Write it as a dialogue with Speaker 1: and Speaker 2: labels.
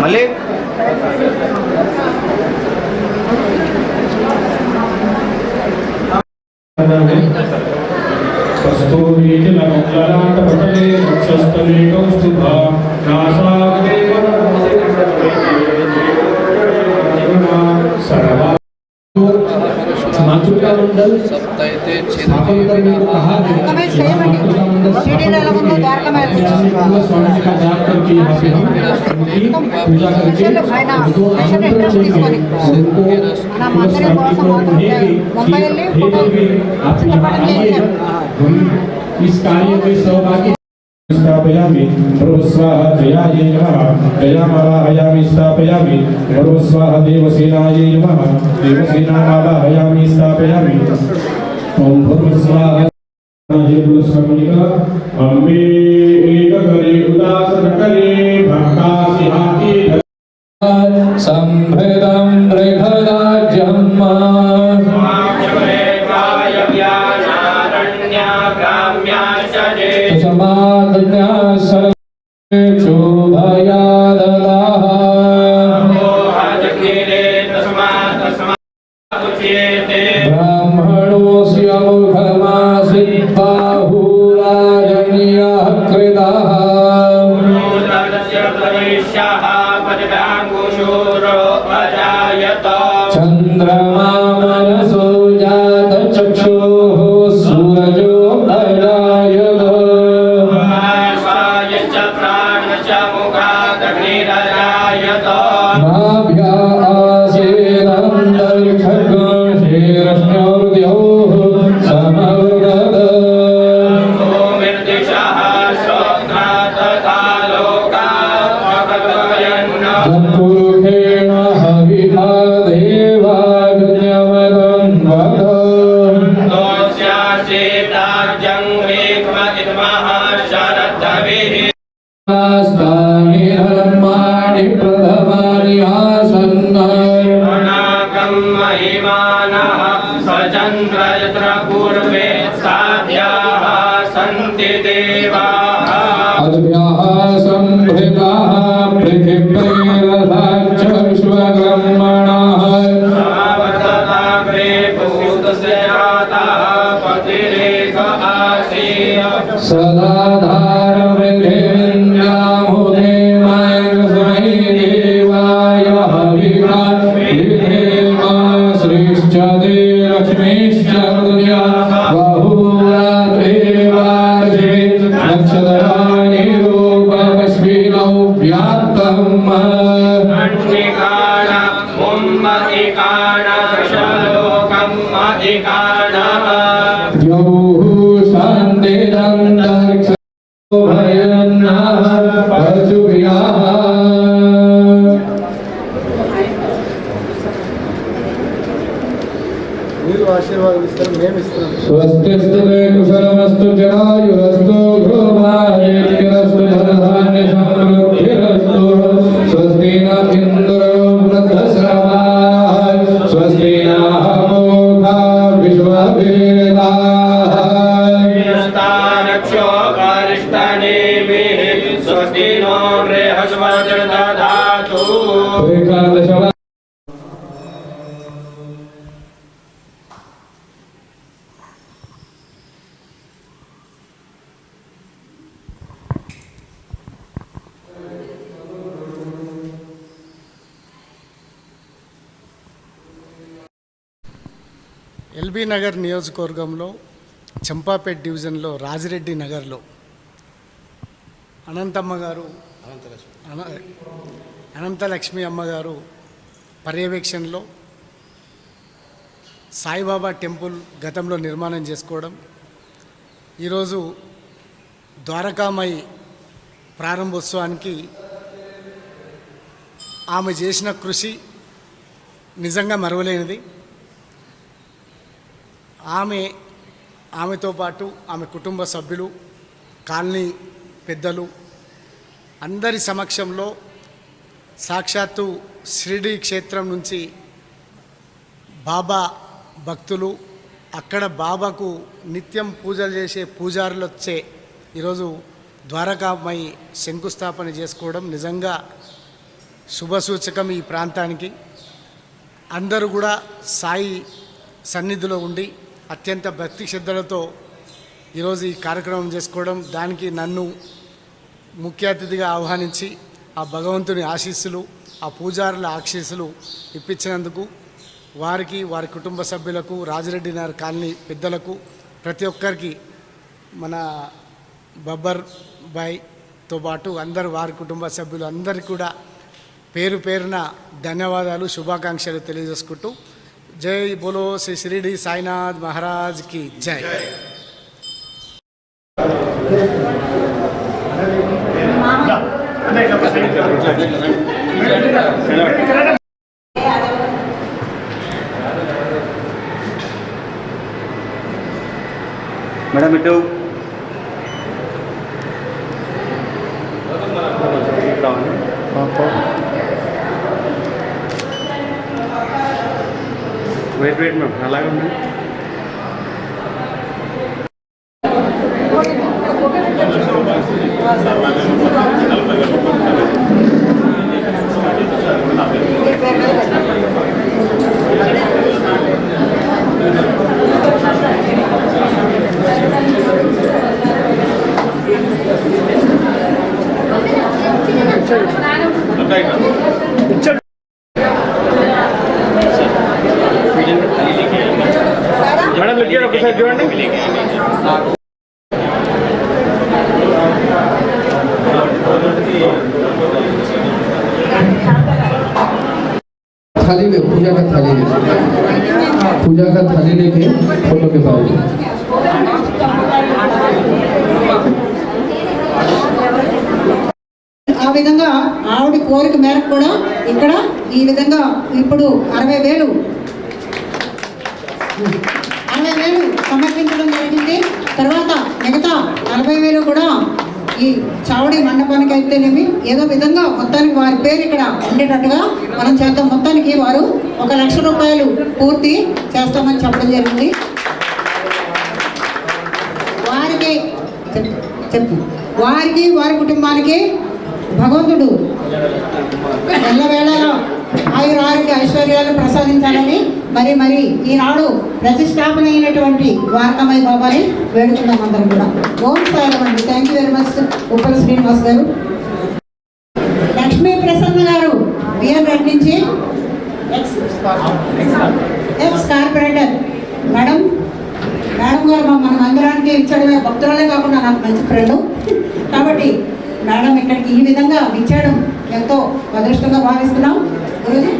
Speaker 1: మళ్ళీ?
Speaker 2: కస్తూరీతి లలాటపటలే వక్షస్థలే సర్వా మాతృకా మండల్ स्थापन करने को कहा गया
Speaker 3: ద్వారకామాయి సేమ్ అండి షిరిడీలో ఎలా ఉందో ద్వారకామాయి
Speaker 2: स्वामी का जाप करके यहाँ पे हम उनकी पूजा करके
Speaker 3: ఆయన
Speaker 2: उनको
Speaker 3: స్పెషల్
Speaker 2: आमंत्रण
Speaker 3: ఇంట్రెస్ట్ తీసుకొని
Speaker 2: देंगे उनको
Speaker 3: మన మందిరం కోసం మాత్రం ముంబై వెళ్ళి
Speaker 2: हे
Speaker 3: ఫోటో
Speaker 2: देवी आप यहाँ आइए हम इस कार्य में सहभागी स्थापयामि सर्वस्वाहा जयायै नमः। जयामावाहयामि स्थापयामि। सर्वस्वाहा देवसेनायै नमः। देवसेनामावाहयामि स्थापयामि। ॐ भर्वस्वाहा अम्बे
Speaker 4: ब्राह्मणोऽस्य मुखमासीत्
Speaker 5: सन्ति देवाः।
Speaker 4: अद्भ्यः सम्भृताः पृथिव्यैरथाच्च స్వస్తిస్తు కుశలమస్తు జరాయురస్తు గృహాయేతిరస్తు ధనధాన్య సమృద్ధిరస్తు స్వస్తి నా
Speaker 5: ఇంద్రో వృద్ధశ్రవా స్వస్తి నో బృహస్పతి
Speaker 4: దాదాతు
Speaker 6: ఎల్బీ నగర్ నియోజకవర్గంలో చంపాపేట్ డివిజన్లో రాజిరెడ్డి నగర్లో అనంతమ్మ గారు అన- అనంతలక్ష్మి అమ్మగారు పర్యవేక్షణలో సాయిబాబా టెంపుల్ గతంలో నిర్మాణం చేసుకోవడం ఈరోజు ద్వారకామయి ప్రారంభోత్సవానికి ఆమె చేసిన కృషి నిజంగా మరవలేనిది. ఆమె ఆమెతో పాటు ఆమె కుటుంబ సభ్యులు కాలనీ పెద్దలు అందరి సమక్షంలో సాక్షాత్తు షిరిడి క్షేత్రం నుంచి బాబా భక్తులు అక్కడ బాబాకు నిత్యం పూజలు చేసే పూజారులు వచ్చే ఈరోజు ద్వారకామై శంకుస్థాపన చేసుకోవడం నిజంగా శుభసూచకం ఈ ప్రాంతానికి. అందరూ కూడా సాయి సన్నిధిలో ఉండి అత్యంత భక్తి శ్రద్ధలతో ఈరోజు ఈ కార్యక్రమం చేసుకోవడం దానికి నన్ను ముఖ్య అతిథిగా ఆహ్వానించి ఆ భగవంతుని ఆశీస్సులు ఆ పూజారుల ఆశీస్సులు ఇప్పించినందుకు వారికి వారి కుటుంబ సభ్యులకు రాజిరెడ్డి నగర్ కాలనీ పెద్దలకు ప్రతి ఒక్కరికి మన బబ్బర్ బాయ్తో పాటు అందరు వారి కుటుంబ సభ్యులు అందరికీ కూడా పేరు పేరున ధన్యవాదాలు శుభాకాంక్షలు తెలియజేసుకుంటూ जय बोलो श्री श्रीडी साईनाथ महाराज की जय।
Speaker 5: मैडम इटू। వెయిట్ వెయిట్ మ్యామ్ అలాగే ఉంది మేడం లిఖారు ఒకసారి చూడండి
Speaker 4: थाली में पूजा का थाली लेके पूजा का थाली लेके फोटो के पास
Speaker 3: ఆ విధంగా ఆవిడ కోరిక మేరకు కూడా ఇక్కడ ఈ విధంగా ఇప్పుడు అరవై వేలు అరవై వేలు సమర్పించడం జరిగింది. తర్వాత మిగతా నలభై వేలు కూడా ఈ చావడి మండపానికి అయితేనేమి ఏదో విధంగా మొత్తానికి వారి పేరు ఇక్కడ ఉండేటట్టుగా మనం చేద్దాం. మొత్తానికి వారు ఒక లక్ష రూపాయలు పూర్తి చేస్తామని చెప్పడం జరిగింది. వారికి చెప్పు వారికి వారి కుటుంబానికి భగవంతుడు ఎల్లవేళలా ఆయుర ఆరోగ్య ఐశ్వర్యాలు ప్రసాదించాలని మరి మరి ఈనాడు ప్రతిష్టాపన అయినటువంటి ద్వారకామయ్య బాబాని వేడుకుందాం అందరం కూడా. ఓం సాయం అండి thank you very much Uppala Srinivas garu. Lakshmi Prasanna garu BR red నుంచి ex corporator. Madam madam garu మా మన మందిరానికి ఇచ్చడమే. భక్తులనే కాకుండా నాకు మంచి ఫ్రెండ్ కాబట్టి మేడం ఇక్కడికి ఈ విధంగా ఇచ్చేయడం ఎంతో అదృష్టంగా భావిస్తున్నాం. గురుజీ.